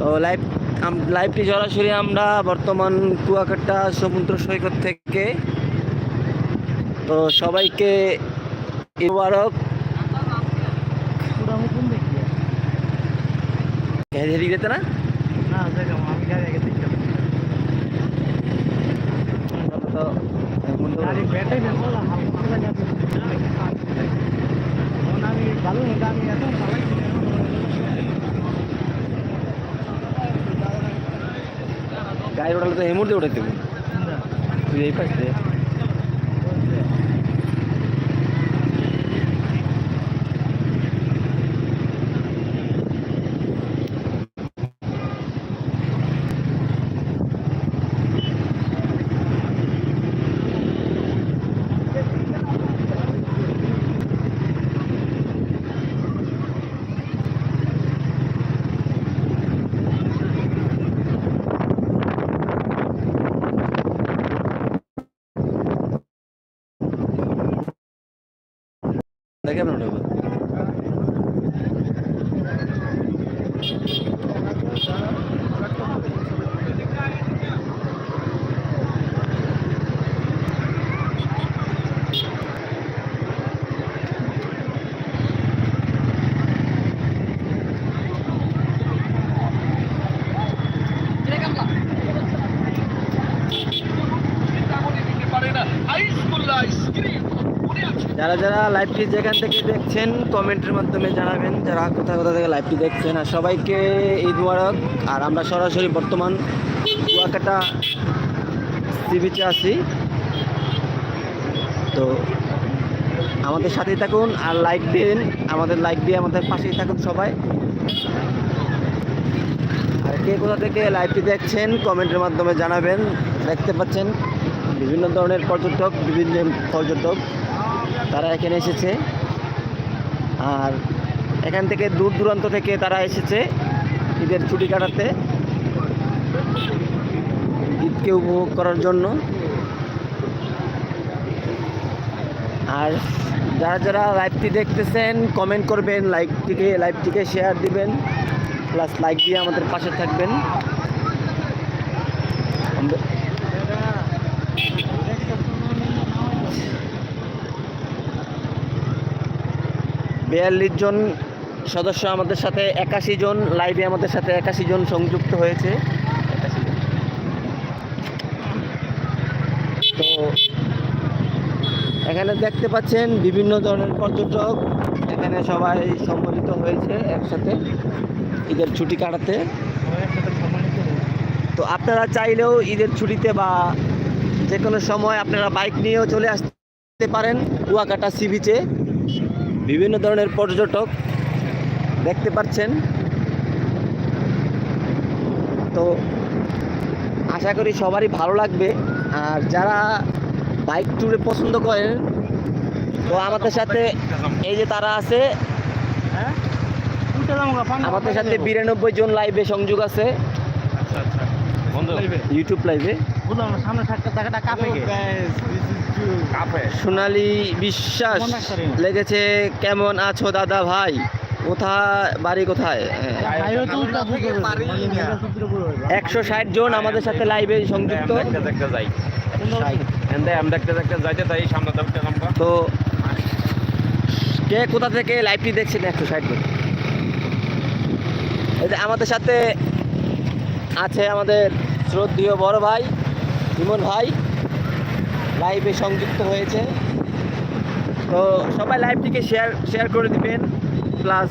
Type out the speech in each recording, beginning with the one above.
তো লাইভ লাইভটি সরাসরি আমরা বর্তমান কুয়াকাটা সমুদ্র সৈকত থেকে। তো সবাইকে আমি যেতে না? আমি আগে দেখি তো এখন তো গাড়ি ব্যাটারি নেই বলা হালকা হালকা যাবে এখন আমি ভালো হয়ে আমি এত চালাইছি গাড়ি ওঠালে তো হেমুর দিয়ে উঠে দেবো তুই কেমন পাশে দেখে আপনার উঠাবো যারা যারা লাইভটি যেখান থেকে দেখছেন কমেন্টের মাধ্যমে জানাবেন যারা কোথায় কোথা থেকে লাইভটি দেখছেন। আর সবাইকে ঈদ মুবারক। আর আমরা সরাসরি বর্তমান কুয়াকাটা সি বিচে আছি। তো আমাদের সাথেই থাকুন আর লাইক দিন। আমাদের লাইক দিয়ে আমাদের পাশেই থাকুন সবাই। আর কে কোথা থেকে লাইভটি দেখছেন কমেন্টের মাধ্যমে জানাবেন। দেখতে পাচ্ছেন বিভিন্ন ধরনের পর্যটক, বিভিন্ন পর্যটক। তারা এখানে এসেছে। আর এখান থেকে দূর দূরান্ত থেকে তারা এসেছে ঈদের ছুটি কাটাতে। ঈদকে উপভোগ করার জন্য। আর যারা যারা লাইভটি দেখতেছেন কমেন্ট করবেন, লাইভটিকে লাইভটিকে শেয়ার দিবেন প্লাস লাইক দিয়ে আমাদের পাশে থাকবেন। বিয়াল্লিশ জন সদস্য আমাদের সাথে, একাশি জন লাইভে আমাদের সাথে একাশি জন সংযুক্ত হয়েছে। তো এখানে দেখতে পাচ্ছেন বিভিন্ন ধরনের পর্যটক। এখানে সবাই সম্মিলিত হয়েছে একসাথে ঈদের ছুটি কাটাতে। তো আপনারা চাইলেও ঈদের ছুটিতে বা যে কোনো সময় আপনারা বাইক নিয়েও চলে আসতে পারেন। কুয়াকাটা সি বিচে বিভিন্ন ধরনের পর্যটক দেখতে পাচ্ছেন তো আশা করি সবারই ভালো লাগবে আর যারা বাইক ট্যুরে পছন্দ করেন তো আমাদের সাথে এই যে তারা আছে হ্যাঁ আমাদের সাথে বিরানব্বই জন লাইভে সংযোগ আছে আচ্ছা আচ্ছা। ইউটিউব লাইভে সামনে থাকতে থাকাটা। কাপে সোনালি বিশ্বাস। লেগেছে কেমন আছো দাদা ভাই? কোথায় বাড়ি কোথায়? হয়ে। একশো ষাট জন আমাদের সাথে লাইভে সংযুক্ত। দেখতে দেখতে যাই। আমি দেখতে দেখতে তাই সামনে তো কে কোথা থেকে লাইভটি দেখছেন একশো ষাট জন? আমাদের সাথে আছে আমাদের শ্রদ্ধীয় বড় ভাই ইমন ভাই। লাইভে সংযুক্ত হয়েছে। তো সবাই লাইভটিকে শেয়ার শেয়ার করে দিবেন প্লাস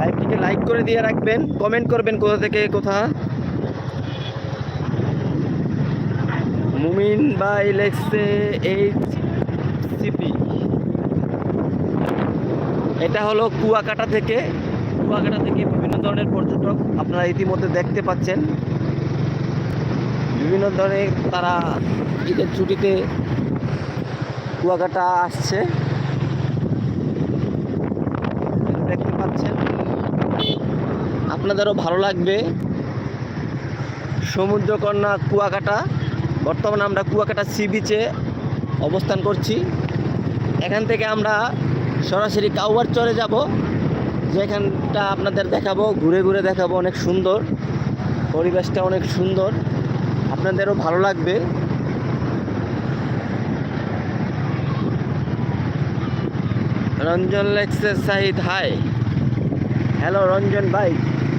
লাইভটিকে লাইক করে দিয়ে রাখবেন কমেন্ট করবেন কোথা থেকে, কোথা? মুমিন বাই লেখছে এইচ সিপি এটা হলো কুয়াকাটা থেকে কুয়াকাটা থেকে বিভিন্ন ধরনের পর্যটক আপনারা ইতিমধ্যে দেখতে পাচ্ছেন। বিভিন্ন ধরনের তারা ঈদের ছুটিতে কুয়াকাটা আসছে। দেখতে পাচ্ছেন। আপনাদেরও ভালো লাগবে। সমুদ্রকন্যা কুয়াকাটা। বর্তমানে আমরা কুয়াকাটা সি বিচে অবস্থান করছি। এখান থেকে আমরা সরাসরি কাউয়ার চরে যাব। যেখানটা আপনাদের দেখাবো, ঘুরে ঘুরে দেখাবো, অনেক সুন্দর। পরিবেশটা অনেক সুন্দর। আপনাদেরও ভালো লাগবে। রঞ্জন লেক্সের সাহিদ, হাই। হ্যালো রঞ্জন ভাই,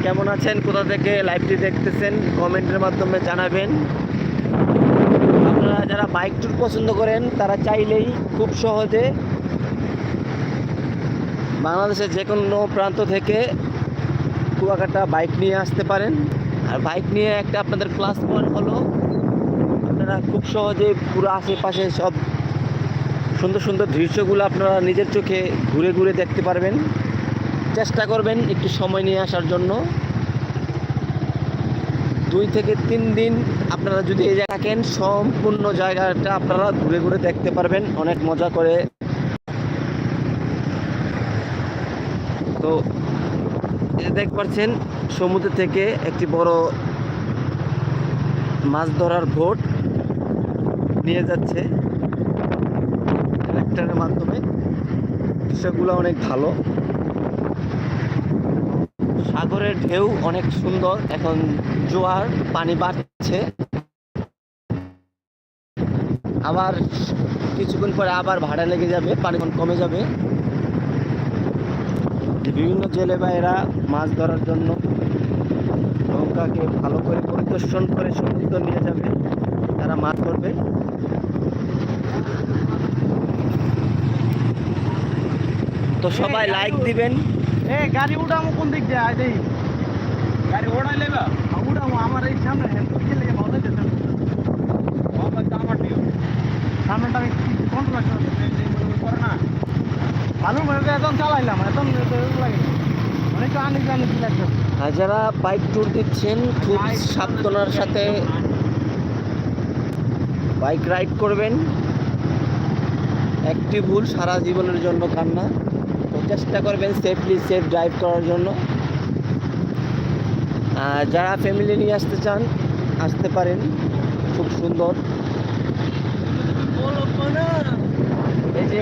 কেমন আছেন? কোথা থেকে লাইভটি দেখতেছেন? কমেন্টের মাধ্যমে জানাবেন। আপনারা যারা বাইক ট্যুর পছন্দ করেন, তারা চাইলেই খুব সহজে বাংলাদেশের যে কোনো প্রান্ত থেকে কুয়াকাটা বাইক নিয়ে আসতে পারেন। আর বাইক নিয়ে একটা আপনাদের ক্লাস পয়েন্ট হলো। আপনারা খুব সহজে পুরো আশেপাশে সব সুন্দর সুন্দর দৃশ্যগুলো আপনারা নিজের চোখে ঘুরে ঘুরে দেখতে পারবেন। চেষ্টা করবেন একটু সময় নিয়ে আসার জন্য। দুই থেকে তিন দিন আপনারা যদি এই জায়গায় থাকেন, সম্পূর্ণ জায়গাটা আপনারা ঘুরে ঘুরে দেখতে পারবেন, অনেক মজা করে। তো এই যে দেখতে পাচ্ছেন, সমুদ্র থেকে একটি বড় মাছ ধরার বোট নিয়ে যাচ্ছে। ট্রাক্টরের মাধ্যমে। সেগুলো অনেক ভালো। সাগরের ঢেউ অনেক সুন্দর। এখন জোয়ার, পানি বাড়ছে। আবার কিছুক্ষণ পরে আবার ভাড়া লেগে যাবে, পানি কমে যাবে। বিভিন্ন জেলে ভাইয়েরা মাছ ধরার জন্য নৌকাকে ভালো করে পরিদর্শন করে সমুদ্র নিয়ে যাবে তারা মাছ ধরবে তো সবাই লাইক দিবেন এ গাড়ি উঠামো কোন দিক দিয়ে দেই গাড়ি ওড়াই লেবা উঠামো আমার এই সামনে হেল্প খেলে ভালো যেতে বাবা আমার সামনেটা আমি কন্ট্রোল করে না ভালো মনে এখন চালাইলাম এখন লাগে যারা বাইক ট্যুর দিচ্ছেন খুব সাবধানের সাথে বাইক রাইড করবেন। একটি ভুল সারা জীবনের জন্য কান্না। তো চেষ্টা করবেন সেফলি সেফ ড্রাইভ করার জন্য। যারা ফ্যামিলি নিয়ে আসতে চান আসতে পারেন। খুব সুন্দর। এই যে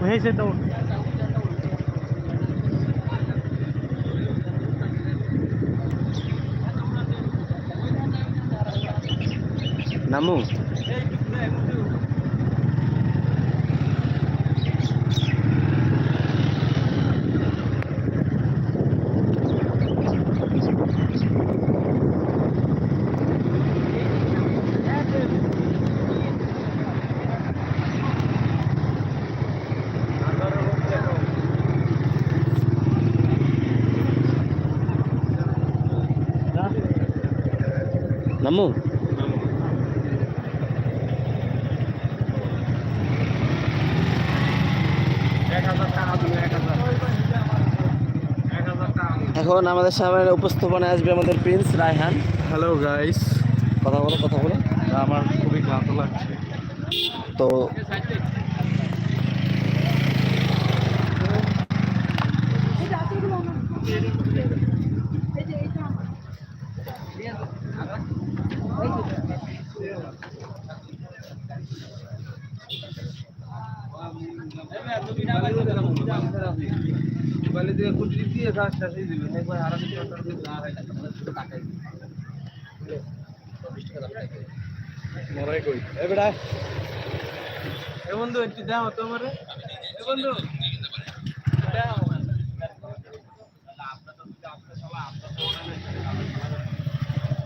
হয়েছে তো নামু নামু এক হাজার টাকা দিলে এক হাজার এক হাজার টাকা এখন আমাদের সামনে উপস্থাপনায় আসবে আমাদের প্রিন্স রায়হান। হ্যালো গাইস কথা বলো কথা বলো। আমার খুবই ক্লান্ত লাগছে। তো এ বন্ধু একটু দাও তোমারে। এ বন্ধু।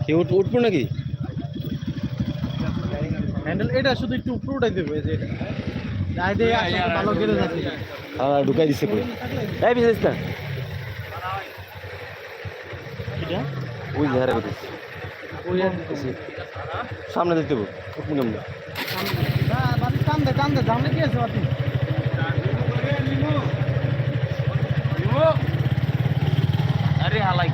কি উঠ উঠবো নাকি? হ্যান্ডেল এটা শুধু একটু উপরে উঠাই দেবে যে এটা। ভালো যাচ্ছে। আর ঢুকাই দিছে পুরো বিশেষ না ওই বেঁধেছে ওই আর সামনে দেখতে পাবো। উঠবো কেমন বাড়ি টান দে টান কি আছে বাড়ি আরে হালাই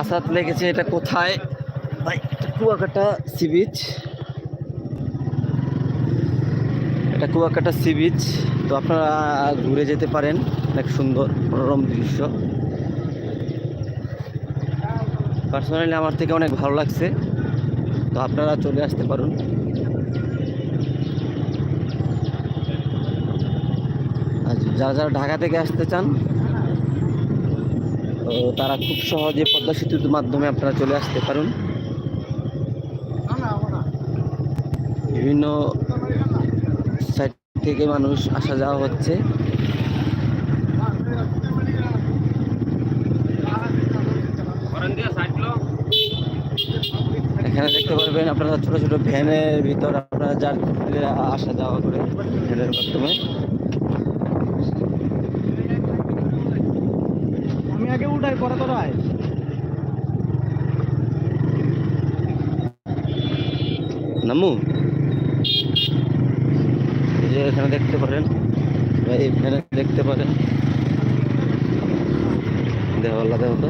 আসাদ লেগেছে এটা কোথায়? ভাই এটা কুয়াকাটা সি বিচ। এটা কুয়াকাটা সি বিচ। তো আপনারা ঘুরে যেতে পারেন। অনেক সুন্দর মনোরম দৃশ্য। পার্সোনালি আমার থেকে অনেক ভালো লাগছে। তো আপনারা চলে আসতে পারুন। যারা যারা ঢাকা থেকে আসতে চান, তো তারা খুব সহজে পদ্মা সেতুর মাধ্যমে আপনারা চলে আসতে পারুন। বিভিন্ন থেকে মানুষ আসা যাওয়া হচ্ছে। এখানে দেখতে পারবেন আপনারা ছোট ছোট ভ্যানের ভিতর আপনারা যার আসা যাওয়া করে ভ্যানের মাধ্যমে। আমি আগে উঠাই পরে আয়। নামু? এখানে দেখতে পারেন। এই ভ্যানে দেখতে পারেন। দেওয়াল্লা দেওয়া তো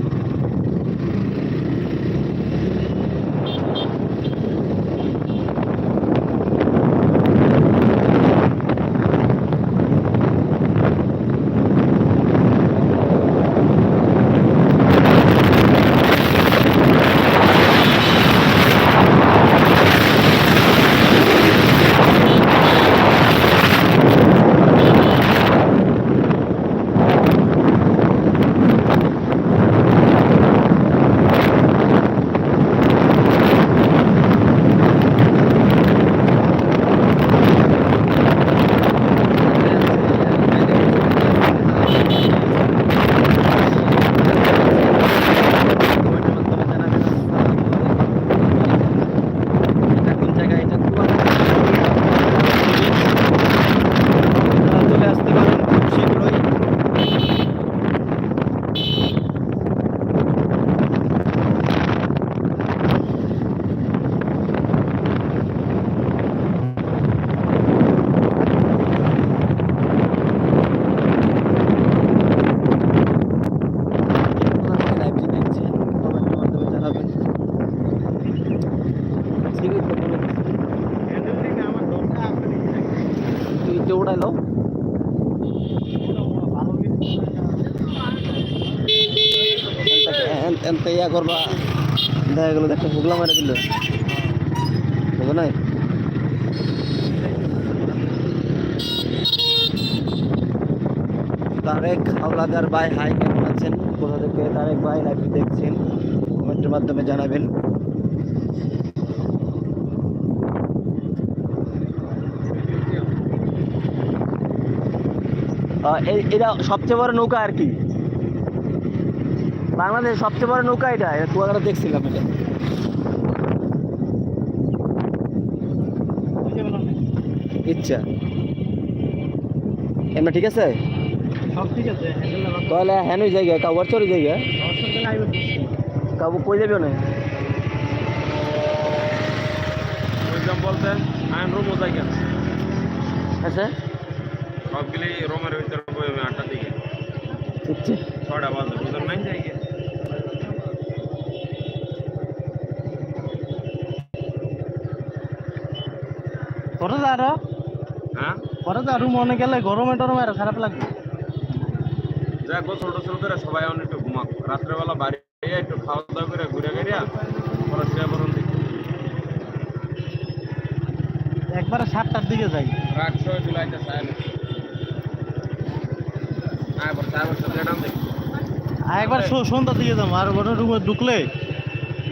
এটা কোন জায়গায় এটা কুয়াকাটা। আপনারা চলে আসতে পারেন খুব শীঘ্রই কোথা থেকে লাইভটি দেখছেন কমেন্টের মাধ্যমে জানাবেন ঠিক আছে বলে দিচ্ছি। হ্যান্ডেল থেকে আমার দরজা আসবে তুই এটা উড়াইলো ভালো এনতে ইয়া করবা। দেখা গেলো একটা হুগলা মারে দিল। বুঝো নাই? তারেক হাওলাদার ভাই, হাই, কেমন আছেন? কোথা থেকে তারেক ভাই লাইভটি দেখছেন? কমেন্টের মাধ্যমে জানাবেন। এটা সবচেয়ে বড় নৌকা আর কি? বাংলাদেশের সবচেয়ে বড় নৌকা এটা কুয়াকাটা দেখছিলাম এটা। ইচ্ছা। এমনি ঠিক আছে? সব ঠিক আছে হ্যান্ডেল লাগা তাহলে হ্যান ওই জায়গায় কাউয়ার চর জায়গা কাবু কই যাবে না বলতে আইন রুম ও জায়গা আচ্ছা। সবগুলি রুমের ভিতরে আটটা দিকে ছটা বাজে বুঝলেন নাই? জায়গা পরে যা আরও হ্যাঁ পরে যা রুম অনেক গেলে গরমে টরমে আরও খারাপ লাগবে যা গোসল টোসল করে সবাই অনেক একটু ঘুমাক রাত্রেবেলা বাড়ি একটু খাওয়া দাওয়া করে ঘুরে গেরিয়া পরে শুয়ে পড়ুন একবারে সাতটার দিকে যাই। জুলাইতে সাথে ডাম দে আর একবার সন্ধ্যার দিকে যাব আর ওটা রুমে ঢুকলে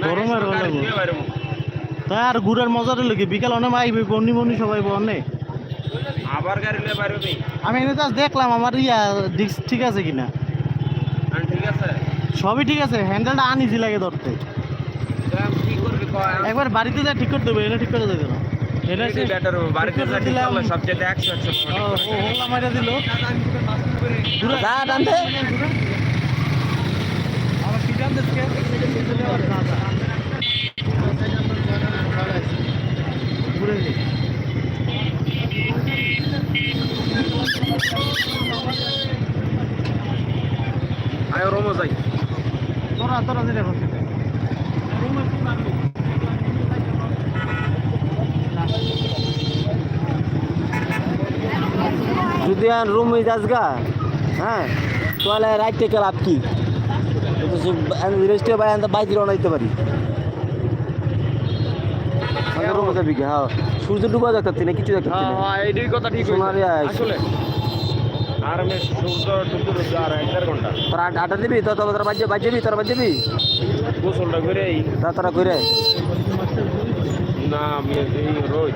গরমের আর ঘুরার মজাটা লেগে বিকাল অনেক আইবে বন্নি বন্নি সবাই অনেক আবার গাড়ি নিয়ে বাইরে হবি আমি এনে জাস্ট দেখলাম আমার ইয়া ডিস্ক ঠিক আছে কিনা ঠিক আছে সবই ঠিক আছে হ্যান্ডেলটা আনিজি লাগে ধরতে তো কি করবি কয় একবার বাড়িতে যা ঠিক করে দেবে এটা ঠিক করে দেবে না এটা বেটার হবে বাড়িতে যা ঠিক করলে সবচেয়ে একশো একশো হোলা মাইরা দিল যা টানতে যদি রুম যাস গা হ্যাঁ? তাহলে রাইট থেকে লাভ কি? রেস্টে বাই আনতে বাইক রওনা দিতে পারি। রুমে যাবি হ্যাঁ। সূর্য ডুবা দেখতে না কিছু দেখতে না। এইটাই কথা ঠিক আসলে। আর আমি সূর্য টুকুর আর এক দেড় ঘণ্টা। তোর আটা দিবি? তো তোর বাজে বাজেবি তোর বাজেবি গোসলটা করে তা তোরা করে না আমি রোজ।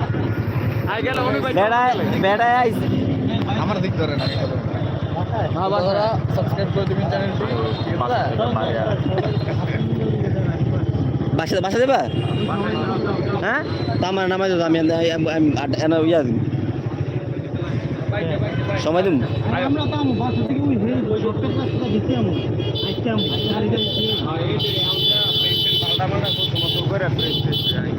আই গেল উনি বেড়ায় বেড়ায় আমার দিক ধরে না। সাবস্ক্রাইব করে দিবেন চ্যানেলটি বাসা বাসা দেবা? হ্যাঁ? তা আমার নামাই দেবো আমি ইয়া সময় দিম আমরা তো আমার বাসা থেকে ওই হে শর্টকাট রাস্তা দিতে আমি আজকে আমি গাড়ি গাড়ি পাল্টা পাল্টা সমস্ত করে ফ্রেশ ফ্রেশ যাই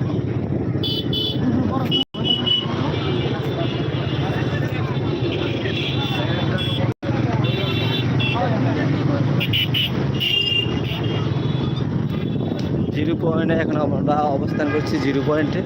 জিরো পয়েন্টে এখন আমরা অবস্থান করছি জিরো পয়েন্টে